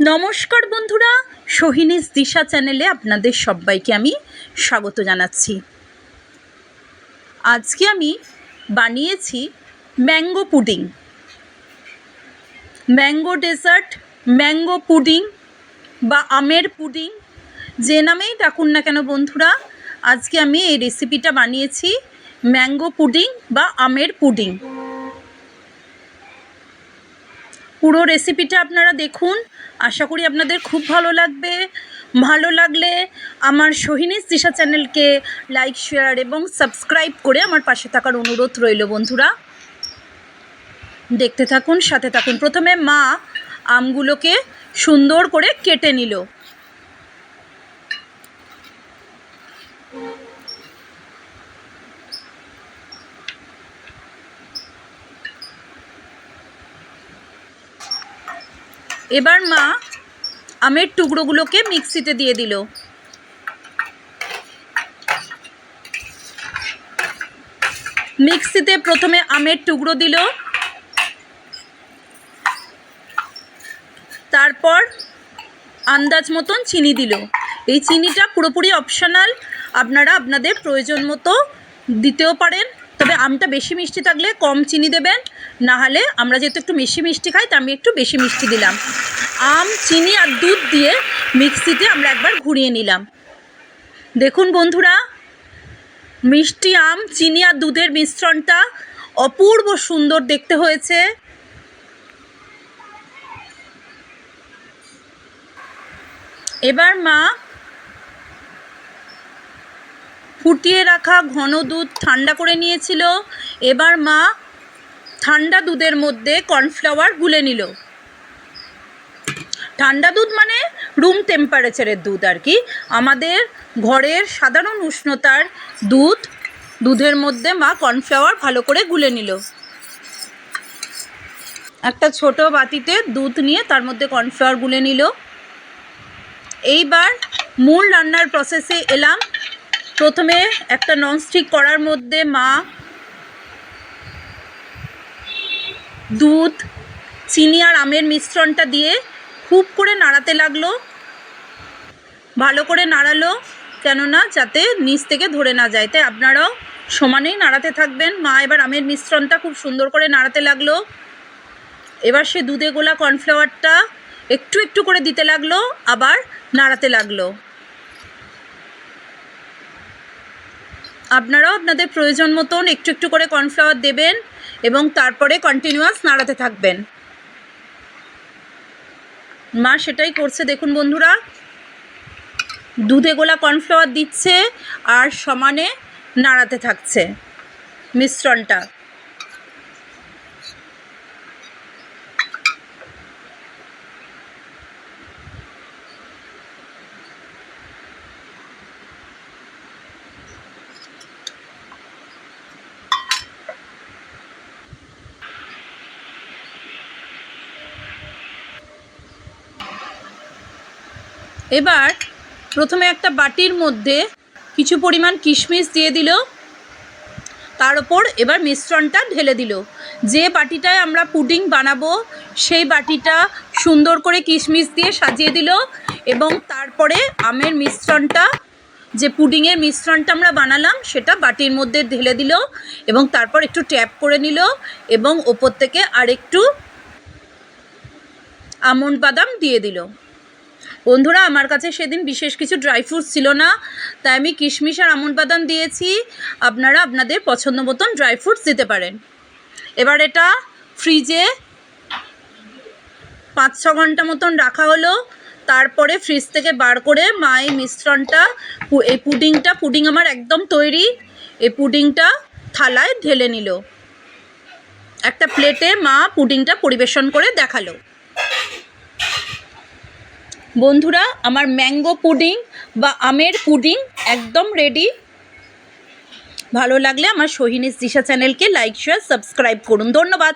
নমস্কার বন্ধুরা, সোহিনীস দিশা চ্যানেলে আপনাদের সবাইকে আমি স্বাগত জানাচ্ছি। আজকে আমি বানিয়েছি mango pudding. Mango dessert, mango pudding বা আমের পুডিং, যে নামেই ডাকুন না কেন বন্ধুরা, আজকে আমি এই রেসিপিটা বানিয়েছি ম্যাঙ্গো পুডিং বা আমের পুডিং। পুরো রেসিপিটা আপনারা দেখুন। আশা করি আপনাদের খুব ভালো লাগবে। ভালো লাগলে আমার সোহিনীস দিশা চ্যানেলকে লাইক শেয়ার এবং সাবস্ক্রাইব করে আমার পাশে থাকার অনুরোধ রইল বন্ধুরা। দেখতে থাকুন, সাথে থাকুন। প্রথমে মা আমগুলোকে সুন্দর করে কেটে নিল। এবার মা আমের টুকরোগুলোকে মিক্সিতে দিয়ে দিল। মিক্সিতে প্রথমে আমের টুকরো দিল। তারপর আন্দাজ মতন চিনি দিল। এই চিনিটা পুরোপুরি অপশনাল আপনারা আপনাদের প্রয়োজন মতো দিতেও পারেন। তবে আমটা বেশি মিষ্টি থাকলে কম চিনি দেবেন না হলে আমরা যেহেতু একটু বেশি মিষ্টি খাই, তা আমি একটু বেশি মিষ্টি দিলাম। আম, চিনি আর দুধ দিয়ে মিক্সিতে আমরা একবার ঘুরিয়ে নিলাম। দেখুন বন্ধুরা, মিষ্টি আম, চিনি আর দুধের মিশ্রণটা অপূর্ব সুন্দর দেখতে হয়েছে। এবার মা ফুটিয়ে রাখা ঘন দুধ ঠান্ডা করে নিয়েছিল। এবার মা ঠান্ডা দুধের মধ্যে কর্নফ্লাওয়ার গুলে নিল। ঠান্ডা দুধ মানে রুম টেম্পারেচারের দুধ আর কি। আমাদের ঘরের সাধারণ উষ্ণতার দুধ, দুধের মধ্যে মা কর্নফ্লাওয়ার ভালো করে গুলে নিল। একটা ছোট বাটিতে দুধ নিয়ে তার মধ্যে কর্নফ্লাওয়ার গুলে নিল। এইবার মূল রান্নার প্রসেসে এলাম। প্রথমে একটা ননস্টিক করার মধ্যে মা, দুধ, চিনি আর আমের মিশ্রণটা দিয়ে খুব করে নাড়াতে লাগল। ভালো করে নাড়ালো, কেননা যাতে নিচ থেকে ধরে না যায়। তাই আপনারাও সমানেই নাড়াতে থাকবেন। মা এবার আমের মিশ্রণটা খুব সুন্দর করে নাড়াতে লাগল। এবার সে দুধে গোলা কর্নফ্লাওয়ারটা একটু একটু করে দিতে লাগল, আবার নাড়াতে লাগল। আপনারাও আপনাদের প্রয়োজন মতন একটু একটু করে কর্নফ্লাওয়ার দেবেন এবং তারপরে কন্টিনিউয়াস নাড়াতে থাকবেন। মা সেটাই করছে, দেখুন বন্ধুরা। দুধে গোলা কর্নফ্লাওয়ার দিচ্ছে আর সমানে নাড়াতে থাকছে মিশ্রণটা। এবার প্রথমে একটা বাটির মধ্যে কিছু পরিমাণ কিশমিশ দিয়ে দিল। তার ওপর এবার মিশ্রণটা ঢেলে দিল। যে বাটিটায় আমরা পুডিং বানাবো, সেই বাটিটা সুন্দর করে কিশমিশ দিয়ে সাজিয়ে দিল এবং তারপরে আমের মিশ্রণটা, যে পুডিংয়ের মিশ্রণটা আমরা বানালাম, সেটা বাটির মধ্যে ঢেলে দিল এবং তারপর একটু ট্যাপ করে নিল এবং ওপর থেকে আরেকটু আমন্ড বাদাম দিয়ে দিল। বন্ধুরা, আমার কাছে সেদিন বিশেষ কিছু ড্রাই ফ্রুটস ছিল না, তাই আমি কিশমিশ আর আমন্ড বাদাম দিয়েছি। আপনারা আপনাদের পছন্দ মতন ড্রাই ফ্রুটস দিতে পারেন। এবার এটা ফ্রিজে পাঁচ ছ ঘণ্টা মতন রাখা হলো। তারপরে ফ্রিজ থেকে বার করে মা এই মিশ্রণটা এই পুডিংটা, পুডিং আমার একদম তৈরি। এই পুডিংটা থালায় ঢেলে নিল। একটা প্লেটে মা পুডিংটা পরিবেশন করে দেখাল। বন্ধুরা, আমার ম্যাঙ্গো পুডিং বা আমের পুডিং একদম রেডি ভালো লাগলে আমার সোহিনীস দিশা চ্যানেলকে লাইক শেয়ার সাবস্ক্রাইব করুন। ধন্যবাদ।